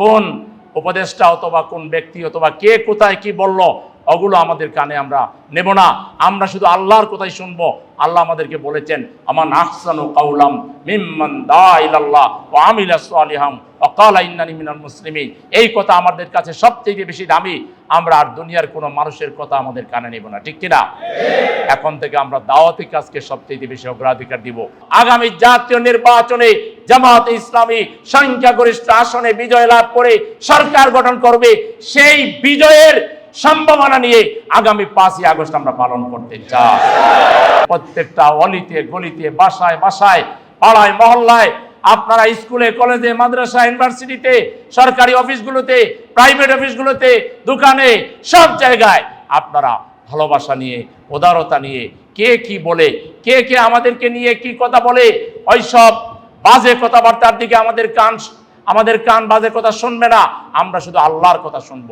কোন উপদেষ্টা অথবা কোন ব্যক্তি অথবা কে কোথায় কি বলল, ওগুলো আমাদের কানে আমরা নেব না। আমরা শুধু আল্লাহর কোথায় শুনব। আল্লাহ আমাদেরকে বলেছেন, আমান আহসানু কাউলাম মিম্মান দা ইলাল্লাহ ওয়া আমিলা সালিহাম ওয়া ক্বালা ইন্নানি মিনাল মুসলিমিন। এই কথা আমাদের কাছে সবথেকে বেশি দামি। আমরা আর দুনিয়ার কোনো মানুষের কথা আমাদের কানে নেব না। ঠিক কিনা এখন থেকে আমরা দাওয়াতি কাজকে সবথেকে বেশি অগ্রাধিকার দিব। আগামী জাতীয় নির্বাচনে জামাত ইসলামী সংখ্যাগরিষ্ঠ আসনে বিজয় লাভ করে সরকার গঠন করবে, সেই বিজয়ের সম্ভাবনা নিয়ে আগামী পাঁচই আগস্ট আমরা পালন করতে চাই। প্রত্যেকটা অলিতে, গলিতে, বাসায় বাসায়, পাড়ায়, মহল্লায়, আপনারা স্কুলে, কলেজে, মাদ্রাসা, ইউনিভার্সিটিতে, সরকারি অফিসগুলোতে, প্রাইভেট অফিসগুলোতে, দোকানে, সব জায়গায় আপনারা ভালোবাসা নিয়ে, উদারতা নিয়ে, কে কি বলে, কে কে আমাদেরকে নিয়ে কি কথা বলে, ওইসব বাজে কথাবার্তার দিকে আমাদের কান আমাদের কান বাজে কথা শুনবে না, আমরা শুধু আল্লাহর কথা শুনব।